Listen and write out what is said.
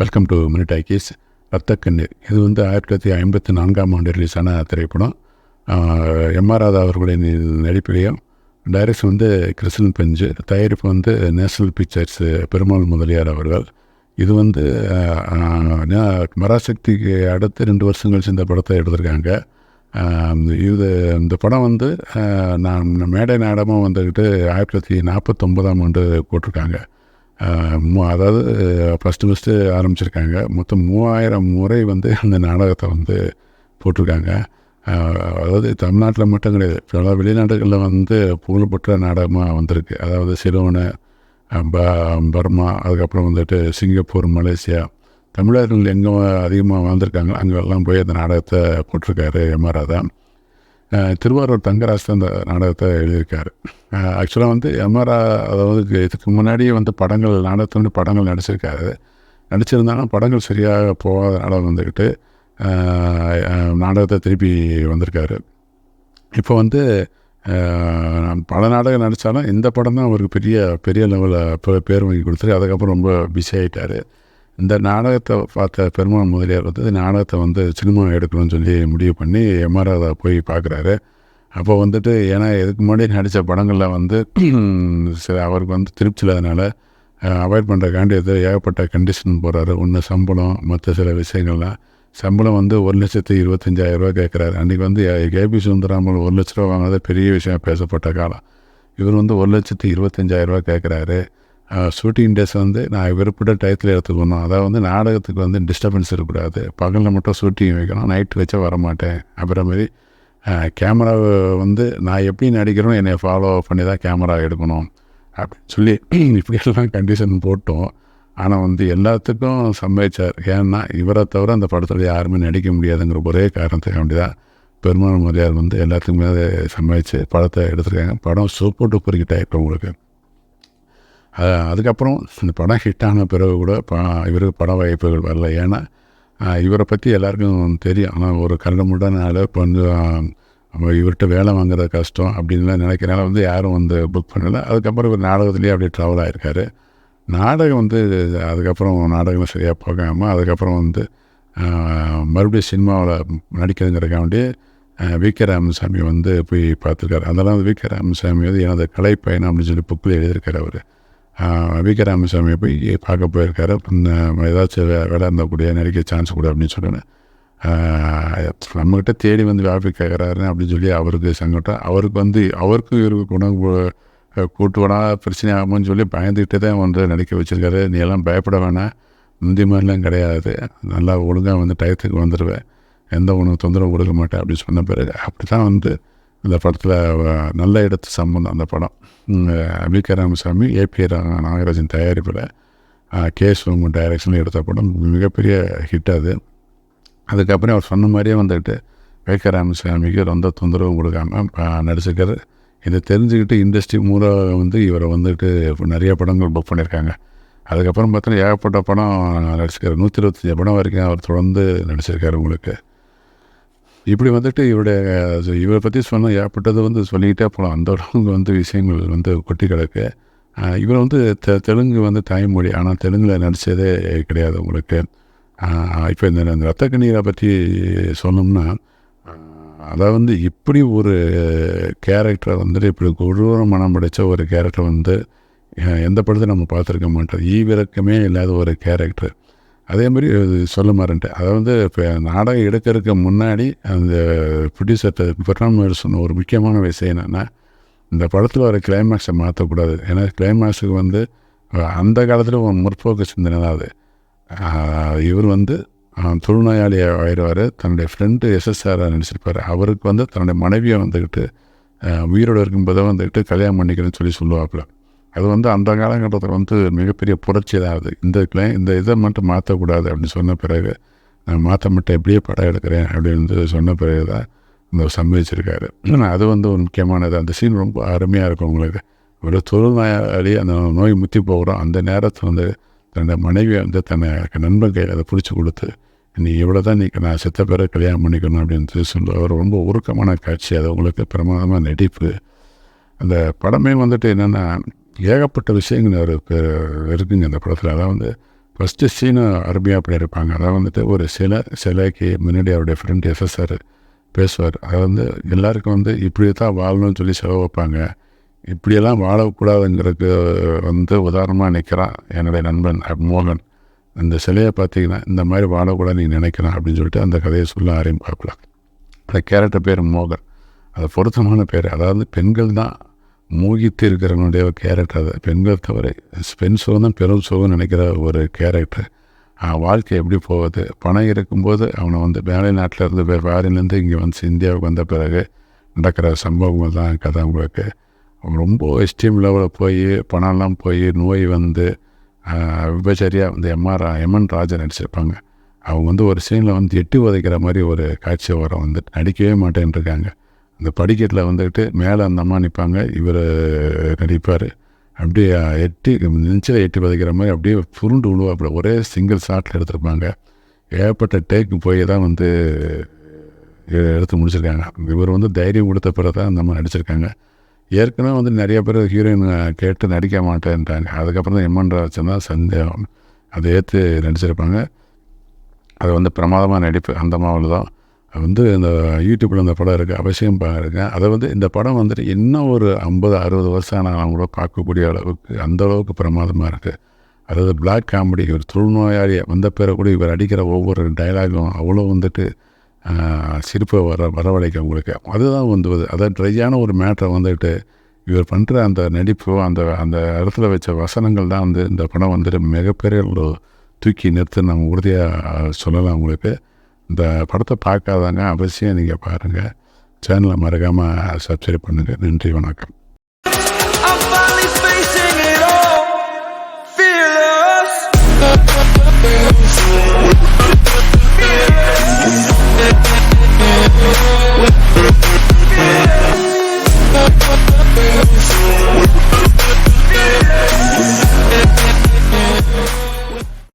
Welcome to minute ஐக்கிஸ் ரத்தக்கண்ணீர் இது வந்து ஆயிரத்தி தொள்ளாயிரத்தி ஐம்பத்தி நான்காம் ஆண்டு ரிலீஸான திரைப்படம். எம்ஆர் ராதா அவர்களின் நடிப்பிலையும் டைரக்ஷன் வந்து கிருஷ்ணன் பெஞ்சு தயாரிப்பு வந்து நேஷனல் பிக்சர்ஸ் பெருமாள் முதலியார் அவர்கள். இது வந்து மராசக்திக்கு அடுத்து ரெண்டு வருஷம் கழிச்சு இந்த படத்தை எடுத்திருக்காங்க. இது இந்த படம் வந்து நான் மேடை நாடமாக வந்துக்கிட்டு ஆயிரத்தி தொள்ளாயிரத்தி நாற்பத்தொம்பதாம் ஆண்டு போட்டிருக்காங்க. ஆஹ், மு- அதாவது ஃபஸ்ட்டு ஃபஸ்ட்டு ஆரம்பிச்சிருக்காங்க. மொத்தம் மூவாயிரம் முறை வந்து அந்த நாடகத்தை வந்து போட்டிருக்காங்க. அதாவது தமிழ்நாட்டில் மட்டும் கிடையாது பல வெளிநாடுகளில் வந்து புகழ்பெற்ற நாடகமாக வந்திருக்கு. அதாவது சிலோனு ப பர்மா அதுக்கப்புறம் வந்துட்டு சிங்கப்பூர் மலேசியா தமிழர்கள் எங்கே அதிகமாக வாழ்ந்திருக்காங்களோ அங்கெல்லாம் போய் அந்த நாடகத்தை போட்டிருக்காரு எம்ஆர் ராதா. திருவாரூர் தங்கராஜ் அந்த நாடகத்தை எழுதியிருக்காரு. ஆக்சுவலாக வந்து எம்ஆர்ஆ அதாவது இதுக்கு- முன்னாடியே வந்து படங்கள் நாடகத்தை படங்கள் நடிச்சிருக்காரு. நடிச்சிருந்தாலும் படங்கள் சரியாக போகாதனால வந்துக்கிட்டு நாடகத்தை திருப்பி வந்திருக்காரு. இப்போ வந்து பல நாடகம் நடித்தாலும் இந்த படம் தான் அவருக்கு பெரிய பெரிய லெவலில் பேர் வாங்கி கொடுத்துரு அதுக்கப்புறம் ரொம்ப பிஸி ஆகிட்டார் இந்த நாடகத்தை பார்த்த பெருமாள் முதலியார் வந்து நாடகத்தை வந்து சினிமா எடுக்கணும்னு சொல்லி முடிவு பண்ணி எம்ஆர் போய் பார்க்குறாரு. அப்போ வந்துட்டு ஏன்னா இதுக்கு முன்னாடி நடித்த படங்களில் வந்து சில அவருக்கு வந்து திருப்தி இல்லாதனால அவாய்ட் பண்ணுறக்காண்டி எதோ ஏகப்பட்ட கண்டிஷன் போடுறாரு. ஒன்று சம்பளம் மற்ற சில விஷயங்கள்லாம். சம்பளம் வந்து ஒரு லட்சத்து இருபத்தஞ்சாயிரம் ரூபா கேட்குறாரு. அன்றைக்கி வந்து கேபி சுந்தராமல் ஒரு லட்ச ரூபா வாங்கினது பெரிய விஷயம் பேசப்பட்ட காலம். இவர் வந்து ஒரு லட்சத்து இருபத்தஞ்சாயிரம் ரூபா கேட்குறாரு. ஷூட்டிங் டேஸ் வந்து நான் விருப்பப்பட்ட டயத்தில் எடுத்துக்கணும் அதாவது வந்து நாடகத்துக்கு வந்து டிஸ்டர்பன்ஸ் இருக்கக்கூடாது. பகலில் மட்டும் ஷூட்டிங் வைக்கணும். நைட்டு வச்சா வரமாட்டேன். அப்புறம் மாதிரி கேமராவை வந்து நான் எப்படி நடிக்கிறோம் என்னை ஃபாலோ பண்ணி தான் கேமரா எடுக்கணும். அப்படின்னு சொல்லி இப்படியெல்லாம் கண்டிஷன் போட்டோம். ஆனால் வந்து எல்லாத்துக்கும் சம்பாதிச்சார் ஏன்னா இவரை தவிர அந்த படத்தில் யாருமே நடிக்க முடியாதுங்கிற ஒரே காரணத்துக்கு வேண்டிதான் பெருமாள் மரியாதை வந்து எல்லாத்துக்குமே அதை சம்மதிச்சு படத்தை எடுத்திருக்காங்க. படம் சூப்பர் டூப்பர் கிட்ட ஆகிருக்கும் உங்களுக்கு. அதுக்கப்புறம் இந்த படம் ஹிட் ஆன பிறகு கூட ப இவருக்கு பட வாய்ப்புகள் வரல. ஏன்னா இவரை பற்றி எல்லாருக்கும் தெரியும். ஆனால் ஒரு கரண்டமுட்டான கொஞ்சம் நம்ம இவர்கிட்ட வேலை வாங்குறது கஷ்டம் அப்படின்லாம் நினைக்கிறனால வந்து யாரும் வந்து புக் பண்ணலை. அதுக்கப்புறம் இவர் நாடகத்துலேயே அப்படியே ட்ராவல் ஆகிருக்காரு நாடகம் வந்து அதுக்கப்புறம் நாடகம் சரியாக பார்க்காம அதுக்கப்புறம் வந்து மறுபடியும் சினிமாவில் நடிக்கிறதுங்கிறக்காண்டி வி கே ராமசாமி வந்து போய் பார்த்துருக்காரு. அதெல்லாம் வந்து வி கே ராமசாமி வந்து எனது கலை பயணம் அப்படின்னு சொல்லி புக்கில் எழுதியிருக்கார் அவர். வி ராமசாமியை போய் பார்க்க போயிருக்காரு. ஏதாச்சும் வேலை இருந்தால் கூட நடிக்க சான்ஸ் கொடு அப்படின்னு சொன்னேன். நம்மக்கிட்ட தேடி வந்து வியாபி கேட்குறாரு அப்படின்னு சொல்லி அவருக்கு சங்கடம். அவருக்கு வந்து அவருக்கும் இவருக்கு குணம் கூட்டுவனா பிரச்சனை ஆகும்னு சொல்லி பயந்துக்கிட்டே தான் வந்து நடிக்க வச்சுருக்காரு. நீ எல்லாம் பயப்பட வேணாம். முந்தி மாதிரிலாம் கிடையாது. நல்லா ஒழுங்காக வந்து டயத்துக்கு வந்துடுவேன் எந்த உனக்கு தொந்தரவு கொடுக்க மாட்டேன் அப்படின்னு சொன்ன பிறகு அப்படி தான் வந்து இந்த படத்தில் நல்ல இடத்து சம்பந்தம் அந்த படம். V K Ramasamy AP Nagarajan தயாரிப்பில் கே சோமு டைரக்ஷனில் எடுத்த படம். மிகப்பெரிய ஹிட் அது. அதுக்கப்புறம் அவர் சொன்ன மாதிரியே வந்துட்டு வி கே ராமசாமிக்கு ரொம்ப தொந்தரவும் கொடுக்காம நடிச்சிருக்காரு. இதை தெரிஞ்சுக்கிட்டு இண்டஸ்ட்ரி மூலம் வந்து இவரை வந்துட்டு நிறைய படங்கள் புக் பண்ணியிருக்காங்க. அதுக்கப்புறம் பார்த்தோன்னா ஏகப்பட்ட படம் நடிச்சிருக்காரு. நூற்றி இருபத்தஞ்சி படம் வரைக்கும் அவர் தொடர்ந்து நடிச்சிருக்காரு உங்களுக்கு. இப்படி வந்துட்டு இவருடைய அது இவரை பற்றி சொன்ன ஏற்பட்டது வந்து சொல்லிக்கிட்டே போகலாம். அந்த அளவுக்கு வந்து விஷயங்கள் வந்து கொட்டி கிடக்கு. இவர் வந்து தெ தெலுங்கு வந்து தாய்மொழி ஆனால் தெலுங்கில் நடித்ததே கிடையாது உங்களுக்கு. இப்போ இந்த இந்த ரத்த கண்ணீரை பற்றி சொன்னோம்னா அதாவது வந்து இப்படி ஒரு கேரக்டரை வந்துட்டு இப்படி கொடூர மனம் படைத்த ஒரு கேரக்டர் வந்து எந்த படத்தையும் நம்ம பார்த்துருக்க மாட்டோம். ஈவிரக்கமே இல்லாத ஒரு கேரக்டர் அதே மாதிரி சொல்ல மாறேன்ட்டு அதாவது இப்போ நாடகம் எடுக்கிறதுக்கு முன்னாடி அந்த ப்ரொடியூசர்கிட்ட பெர்னாமல் சொன்ன ஒரு முக்கியமான விஷயம் என்னென்னா இந்த படத்தில் வர கிளைமேக்ஸை மாற்றக்கூடாது ஏன்னா கிளைமேக்ஸுக்கு வந்து அந்த காலத்தில் முற்போக்கு சிந்தனை தான் அது. இவர் வந்து தொழுநோயாளி ஆயிடுவார். தன்னுடைய ஃப்ரெண்டு எஸ்எஸ்ஆர் நினச்சிருப்பார் அவருக்கு வந்து தன்னுடைய மனைவியை வந்துக்கிட்டு உயிரோடு இருக்கும்போதே வந்துக்கிட்டு கல்யாணம் பண்ணிக்கிறேன்னு சொல்லி சொல்லுவாப்புல. அது வந்து அந்த காலகட்டத்தில் வந்து மிகப்பெரிய புரட்சி தான் இந்த கிளை இந்த இதை மட்டும் மாற்றக்கூடாது அப்படின்னு சொன்ன பிறகு நான் மாற்ற மட்டும் எப்படியே படம் எடுக்கிறேன் அப்படின்னு வந்து சொன்ன பிறகு தான் இந்த சம்மதிச்சிருக்காரு அது வந்து ஒரு முக்கியமானது. அந்த சீன் ரொம்ப அருமையாக இருக்கும் உங்களுக்கு. ஒரு தொழுநோயாளி அந்த நோய் முத்தி போகிறோம். அந்த நேரத்தில் வந்து தன்னோட மனைவியை வந்து தன்னை நண்பன் கையில் அதை பிடிச்சி கொடுத்து நீ இவ்வளோ தான் நீ நான் செத்த பிறகு கல்யாணம் பண்ணிக்கணும் அப்படின்னு சொல்லுவார் ரொம்ப உருக்கமான காட்சி. அது உங்களுக்கு பிரமாதமாக நடிப்பு. அந்த படமே வந்துட்டு என்னென்னா ஏகப்பட்ட விஷயங்கள் இருக்கு இருக்குங்க அந்த படத்தில். அதாவது வந்து ஃபஸ்ட்டு சீனும் அருமையாக பண்ணியிருப்பாங்க. அதாவது வந்துட்டு ஒரு சில சிலைக்கு முன்னாடி அவருடைய ஃப்ரெண்ட் எஸ்எஸ்ஆர் பேசுவார். அது வந்து எல்லாருக்கும் வந்து இப்படி தான் வாழணும்னு சொல்லி செலவு வைப்பாங்க. இப்படியெல்லாம் வாழக்கூடாதுங்கிறதுக்கு வந்து உதாரணமாக நிற்கிறான் என்னுடைய நண்பன் மோகன். அந்த சிலையை பார்த்தீங்கன்னா இந்த மாதிரி வாழக்கூடாது நீ நினைக்கிறான் அப்படின்னு சொல்லிட்டு அந்த கதையை சொல்ல ஆரம்பிப்பாக்கலாம் அந்த கேரக்டர் பேர் மோகன். அது பொருத்தமான பேர். அதாவது பெண்கள் தான் மூகித்து இருக்கிறவனுடைய ஒரு கேரக்டர் அது. பெண்கள் தவிர பெண் சுகம் பெரும் சுகம் நினைக்கிற ஒரு கேரக்டர் அவன் வாழ்க்கை எப்படி போகுது? பணம் இருக்கும்போது அவனை வந்து மேலை நாட்டில் இருந்து வே- ஃபாரின்லேருந்து இங்கே வந்து இந்தியாவுக்கு வந்த பிறகு நடக்கிற சம்பவங்கள் தான் கதை உங்களுக்கு. அவன் ரொம்ப எஸ்டீம் லெவலில் போய் பணம்லாம் போய் நோய் வந்து விபச்சரியாக வந்து எம்ஆர் எம்என் ராஜா நடிச்சிருப்பாங்க. அவங்க வந்து ஒரு சீனில் வந்து எட்டி உதைக்கிற மாதிரி ஒரு காட்சி வர வந்து நடிக்கவே மாட்டேன்னு இருக்காங்க இந்த படிக்கட்டில் வந்துக்கிட்டு மேலே அந்த அம்மா நிற்பாங்க இவர் நடிப்பார் அப்படியே எட்டி நெஞ்சில் எட்டி பதிக்கிற மாதிரி அப்படியே புருண்டு விழுவாப்புல ஒரே சிங்கிள் ஷாட்டில் எடுத்திருப்பாங்க. ஏகப்பட்ட டேக்கு போய் தான் வந்து எடுத்து முடிச்சிருக்காங்க. இவர் வந்து தைரியம் கொடுத்த பிறகு தான் அந்த மாதிரி நடிச்சிருக்காங்க. ஏற்கனவே வந்து நிறைய பேர் ஹீரோயின் கேட்டு நடிக்க மாட்டேன்ட்டாங்க. அதுக்கப்புறம் தான் எம்என் ராஜன் தான் சந்தேகம். அதை ஏற்று நடிச்சிருப்பாங்க. அது வந்து பிரமாதமாக நடிப்பு. அந்த மாவில் தான். வந்து இந்த யூடியூப்பில் இந்த படம் இருக்குது அவசியம் பாருங்க. அதை வந்து இந்த படம் வந்துட்டு இன்னும் ஒரு ஐம்பது அறுபது வருஷம் ஆனாலும் கூட பார்க்கக்கூடிய அளவுக்கு அந்த அளவுக்கு பிரமாதமாக இருக்குது அதாவது பிளாக் காமெடி ஒரு தொழுநோயாளி வந்த பிற கூட இவர் அடிக்கிற ஒவ்வொரு டைலாகும் அவ்வளோ வந்துட்டு சிரிப்பை வர வரவழைக்கும் உங்களுக்கு. அதுதான் வந்து அதாவது ட்ரையான ஒரு மேட்டரை வந்துட்டு இவர் பண்ணுற அந்த நடிப்பு அந்த அந்த இடத்துல வச்ச வசனங்கள் தான் வந்து இந்த படம் வந்துட்டு மிகப்பெரிய ஒரு தூக்கி நிறுத்து நம்ம உறுதியாக சொல்லலாம் உங்களுக்கு. இந்த படத்தை பார்க்காதவங்க அவசியம் நீங்கள் பாருங்கள் சேனலை மறக்காமல் சப்ஸ்கிரைப் பண்ணுங்கள் நன்றி வணக்கம். Fearless.